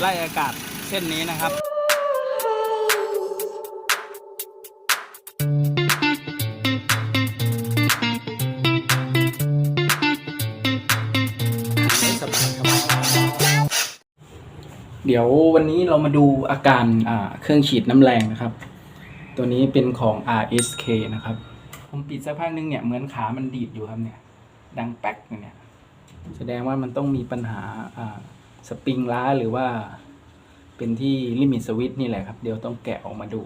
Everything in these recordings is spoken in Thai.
ไล่อากาศเส้นนี้นะครับเดี๋ยววันนี้เรามาดูอาการเครื่องฉีดน้ำแรงนะครับ ตัวนี้เป็นของ RSK นะครับ ผมปิดสักพักนึงเนี่ยเหมือนขามันดีดอยู่ครับเนี่ย ดังแป๊กอยู่เนี่ย แสดงว่ามันต้องมีปัญหาา สปริงล้าหรือว่า เป็นที่ลิมิตสวิตช์นี่แหละครับ เดี๋ยวต้องแกะออกมาดู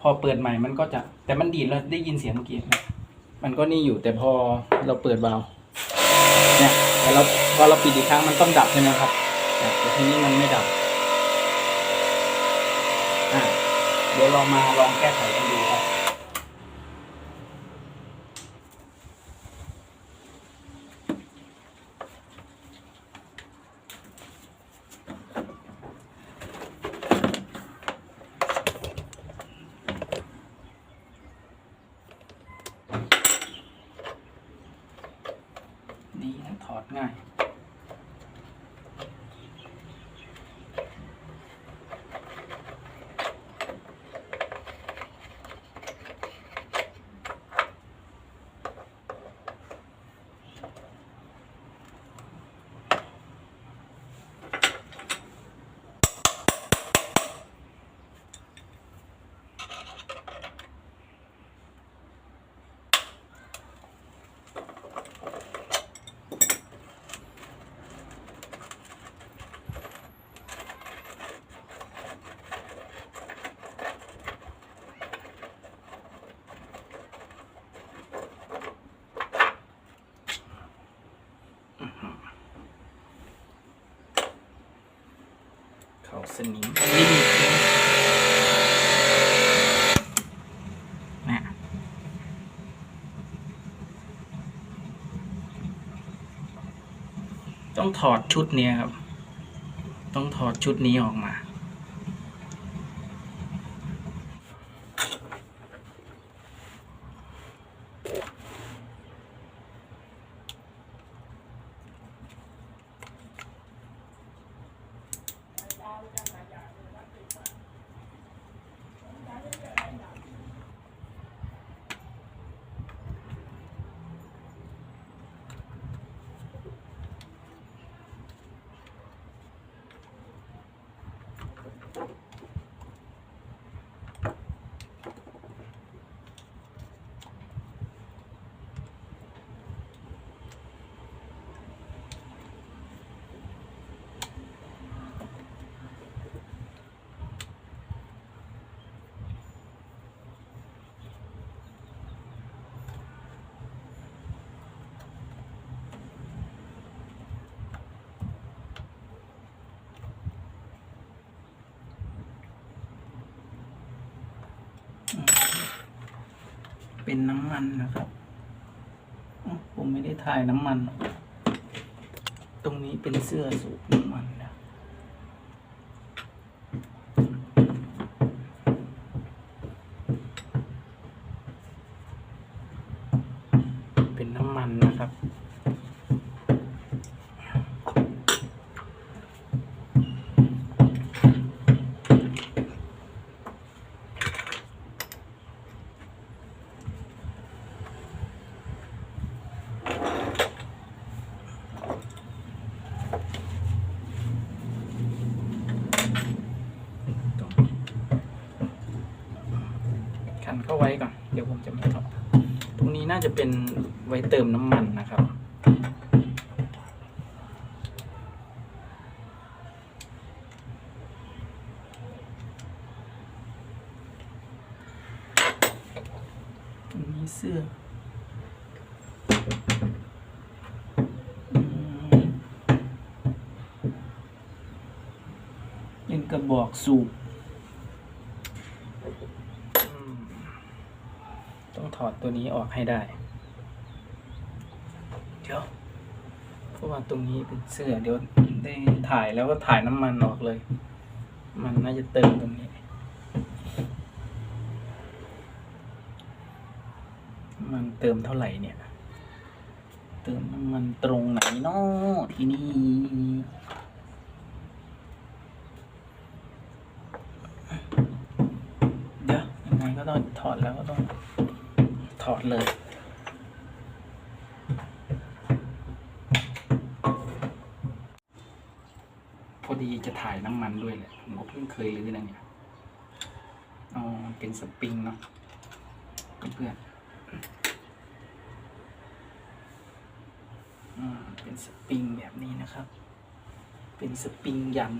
พอเปิดใหม่มันก็จะแต่มันดีดแล้วได้ยินเสียงเมื่อกี้นะมันก็นี่อยู่แต่พอเราเปิดวาเนี่ยแต่เราพอเราปิดอีกครั้งมันต้องดับใช่ไหมครับแต่ทีนี้มันไม่ดับอะเดี๋ยวเรามาลองแก้ไขกันดูครับ ดีนะถอด ง่าย สนิมลิมิตนะต้องถอดชุดนี้ครับ ต้องถอดชุดนี้ออกมา เป็นน้ำมันนะครับผมไม่ได้ถ่ายน้ำมัน ตรงนี้เป็นเสื้อสูบน้ำมันนะ ขันเข้าไว้ก่อน เดี๋ยวผมจะมาถอดตรงนี้น่าจะเป็นไว้เติมน้ำมันนะครับ ตรงนี้เสื้อเป็นกระบอกสูบ อืมต้ องถอดตัวนี้ออกให้ได้ เดี๋ยวเพราะว่าตรงนี้เป็นเสื้อเดี๋ยวได้ถ่ายแล้วก็ถ่ายน้ำมันออกเลย มันน่าจะเติมตรงนี้ มันเติมเท่าไหร่เนี่ย เติมน้ำมันตรงไหนนาะที่นี่ อดแล้วก็ต้อง ถอดเลย พอดีจะถ่ายน้ำมันด้วยแหละผมก็เพิ่งเคยรื้อนะเนี่ยอ๋อเป็นสปริงเนาะเพื่อนอืมเป็นสปริงแบบนี้นะครับ เป็นสปริงยัน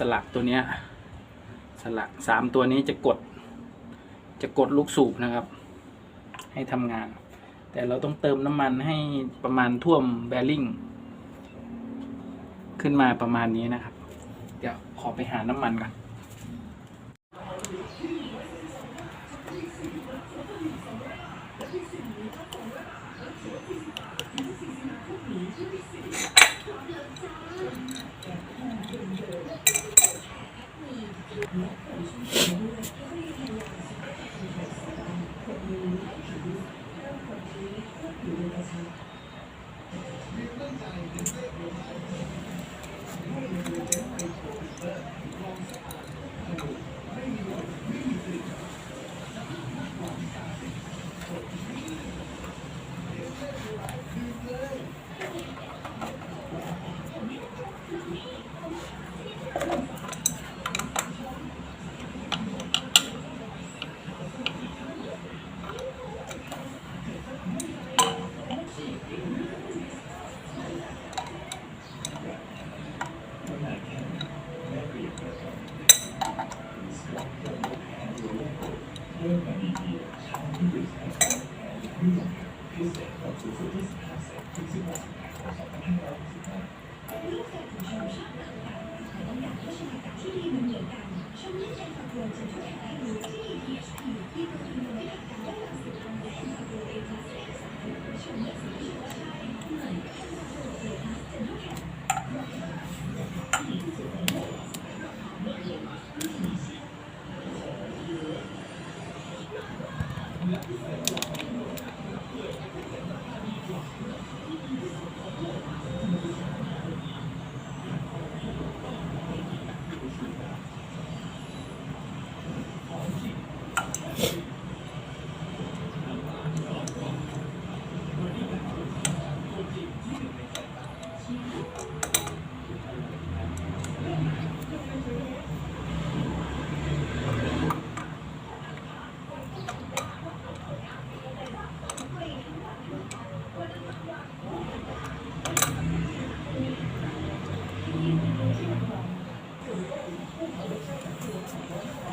สลักตัวเนี้ยสลักสามตัวนี้จะกด จะกดลูกสูบนะครับ ให้ทำงาน แต่เราต้องเติมน้ำมันให้ประมาณท่วมแบริ่งขึ้นมาประมาณนี้นะครับ เดี๋ยวขอไปหาน้ำมันก่อน มีนักผีเรื่องคนผีทุกอยู่ในกระชับให้เรือเล็กไปถูกเปิดลองสะอาด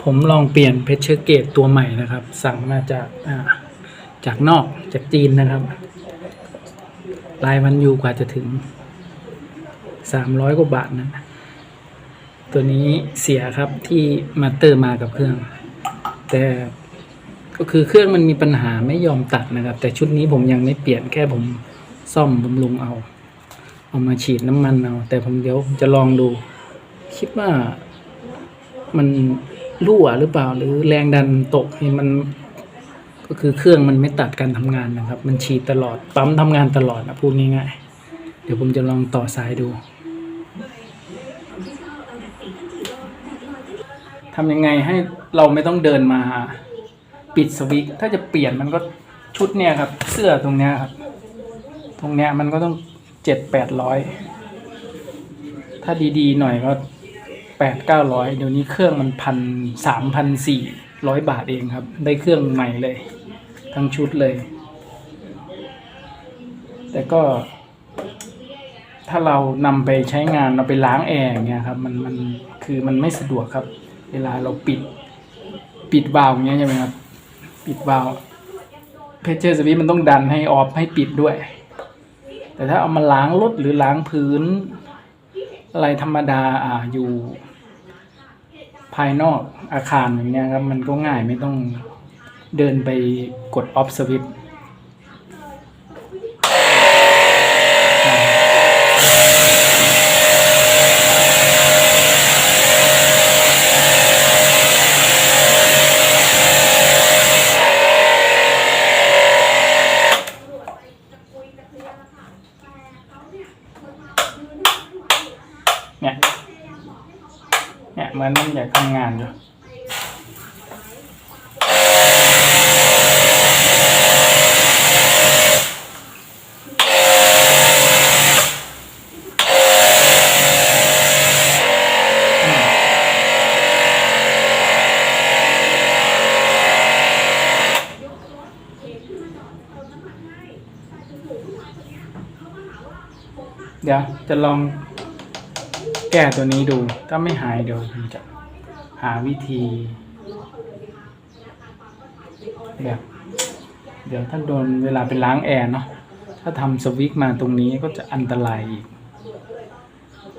ผมลองเปลี่ยนเพชเชอร์เกตตัวใหม่นะครับ สั่งมาจากาจากนอกจากจีนนะครับรายวันอยู่กว่าจะถึงสามร้อยกว่าบาทนะ ตัวนี้เสียครับที่มาเตอร์มากับเครื่อง แต่ก็คือเครื่องมันมีปัญหาไม่ยอมตัดนะครับ แต่ชุดนี้ผมยังไม่เปลี่ยนแค่ผมซ่อมบำรุงเอา เอามาฉีดน้ำมันเอา แต่ผมเดี๋ยวจะลองดู คิดว่ามัน รั่วหรือเปล่าหรือแรงดันตกนี่มันก็คือเครื่องมันไม่ตัดการทำงานนะครับ มันฉีดตลอดปั๊มทำงานตลอดนะพูดง่ายๆ เดี๋ยวผมจะลองต่อสายดูทำยังไงให้เราไม่ต้องเดินมาปิดสวิตช์ถ้าจะเปลี่ยนมันก็ชุดเนี่ยครับ เสื้อตรงเนี้ยครับ ตรงเนี้ยมันก็ต้องเจ็ดแปดร้อยถ้าดีๆหน่อยก็ แปดเก้าร้อยเดี๋ยวนี้เครื่องมันพันสามพันสี่ร้อยบาทเองครับ ได้เครื่องใหม่เลย ทั้งชุดเลย แต่ก็ ถ้าเรานำไปใช้งานเราไปล้างแอร์อย่างเงี้ยครับมันมันคือมันไม่สะดวกครับ เวลาเราปิด ปิดวาล์วอย่างเงี้ยใช่ไหมครับ ปิดวาล์วเพชเชอร์สวิตมันต้องดันให้ออฟให้ปิดด้วย แต่ถ้าเอามาล้างรถหรือล้างพื้น อะไรธรรมดาอ่าอยู่ ภายนอกอาคารอย่างเงี้ยครับ มันก็ง่ายไม่ต้องเดินไปกดออฟสวิต มือนมันอยากทำงานอยู่เดี๋ยวจะลองแก้ตัวนี้ดู ถ้าไม่หายเดี๋ยวผมจะหาวิธี แบบเดี๋ยวถ้าโดนเวลาไปล้างแอร์เนาะถ้าทำสวิตมาตรงนี้ก็จะอันตรายอีก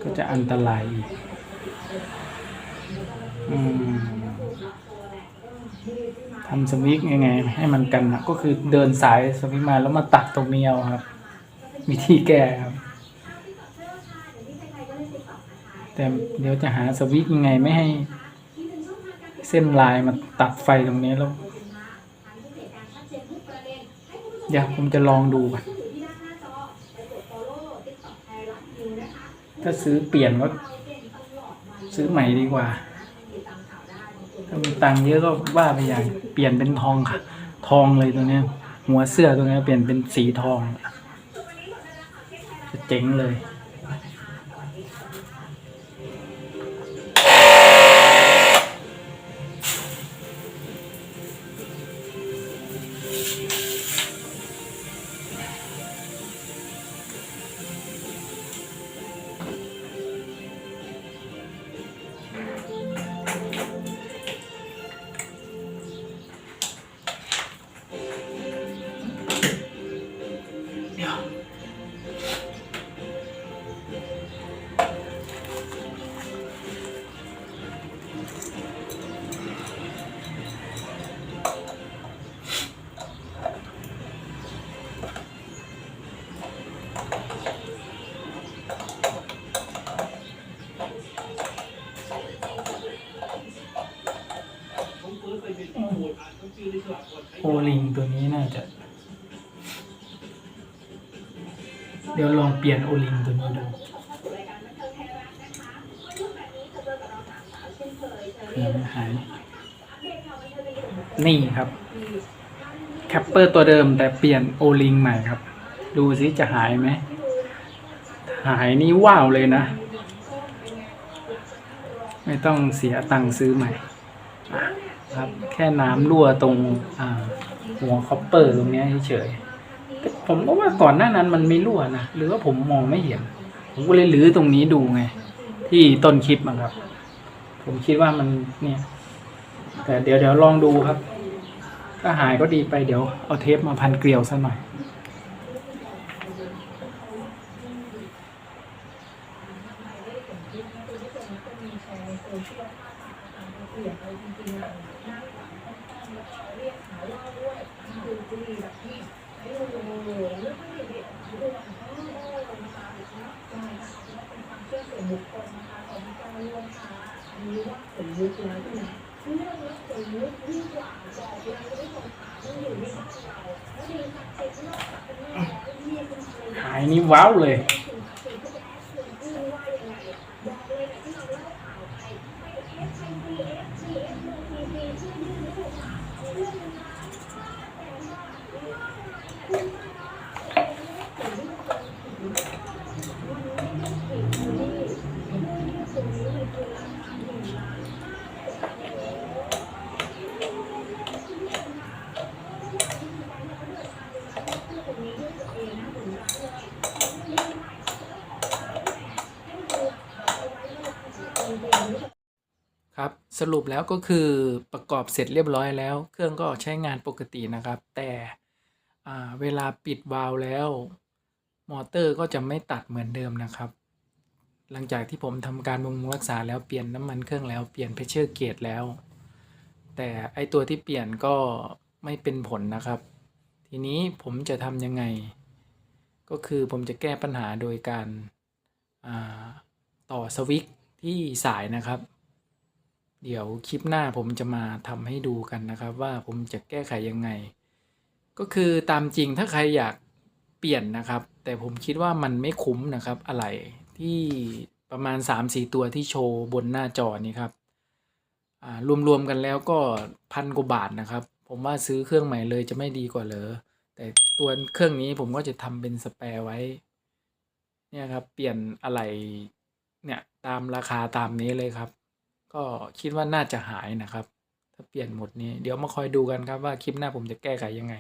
ก็จะอันตรายอีกอทำสวิตยังไง ให้มันกันนะก็คือเดินสายสวิตมาแล้วมาตัดตรงนี้เอาครับ วิธีแก้ครับ แต่เดี๋ยวจะหาสวิตยังไงไม่ให้เส้นลายมาตัดไฟตรงนี้แล้วเดี๋ยวผมจะลองดูก่อนถ้าซื้อเปลี่ยนก็ซื้อใหม่ดีกว่า ถ้ามีตังค์เยอะก็ว่าไปอย่างเปลี่ยนเป็นทองค่ะ ทองเลยตัวนี้หัวเสื้อตัวนี้เปลี่ยนเป็นสีทองจะเจ๋งเลย Yeah. เปลี่ยนโอลิงตัวนี้ดูเผื่อมันหายนี่ครับแคปเปอร์ตัวเดิมแต่เปลี่ยนโอลิงใหม่ครับ ดูสิจะหายไหม หายนี่ว้าวเลยนะ ไม่ต้องเสียตังค์ซื้อใหม่ ครับ แค่น้ำรั่วตรงหัวคอปเปอร์ตรงเนี้ยเฉย ผมก็ว่าก่อนหน้านั้นมันไม่รั่วนะหรือว่าผมมองไม่เห็น ผมก็เลยลื้อตรงนี้ดูไง ที่ต้นคลิปอะครับ ผมคิดว่ามันเนี่ย แต่เดี๋ยวเดี๋ยวลองดูครับ ถ้าหายก็ดีไปเดี๋ยวเอาเทปมาพันเกลียวซะหน่อย นี่ว้าวเลย ครับสรุปแล้วก็คือประกอบเสร็จเรียบร้อยแล้ว เครื่องก็ใช้งานปกตินะครับ แต่เวลาปิดวาล์วแล้ว มอเตอร์ก็จะไม่ตัดเหมือนเดิมนะครับ หลังจากที่ผมทำการบำรุงรักษาแล้วเปลี่ยนน้ำมันเครื่องแล้วเปลี่ยนเพชเชอร์เกจแล้ว แต่ไอตัวที่เปลี่ยนก็ไม่เป็นผลนะครับ ทีนี้ผมจะทำยังไง ก็คือผมจะแก้ปัญหาโดยการาต่อสวิตช์ที่สายนะครับ เดี๋ยวคลิปหน้าผมจะมาทำให้ดูกันนะครับ ว่าผมจะแก้ไขยังไง ก็คือตามจริงถ้าใครอยากเปลี่ยนนะครับ แต่ผมคิดว่ามันไม่คุ้มนะครับอะไรที่ประมาณ 3-4 ตัวที่โชว์บนหน้าจอนี้ครับรวมๆกันแล้วก็พันกว่าบาทนะครับ ผมว่าซื้อเครื่องใหม่เลยจะไม่ดีกว่าเหรอแต่ตัวเครื่องนี้ผมก็จะทำเป็นสแปร์ไว้ เนี่ยครับ เปลี่ยนอะไรเนี่ยตามราคาตามนี้เลยครับ ก็คิดว่าน่าจะหายนะครับ ถ้าเปลี่ยนหมดนี้ เดี๋ยวมาคอยดูกันครับว่าคลิปหน้าผมจะแก้ไขยังไง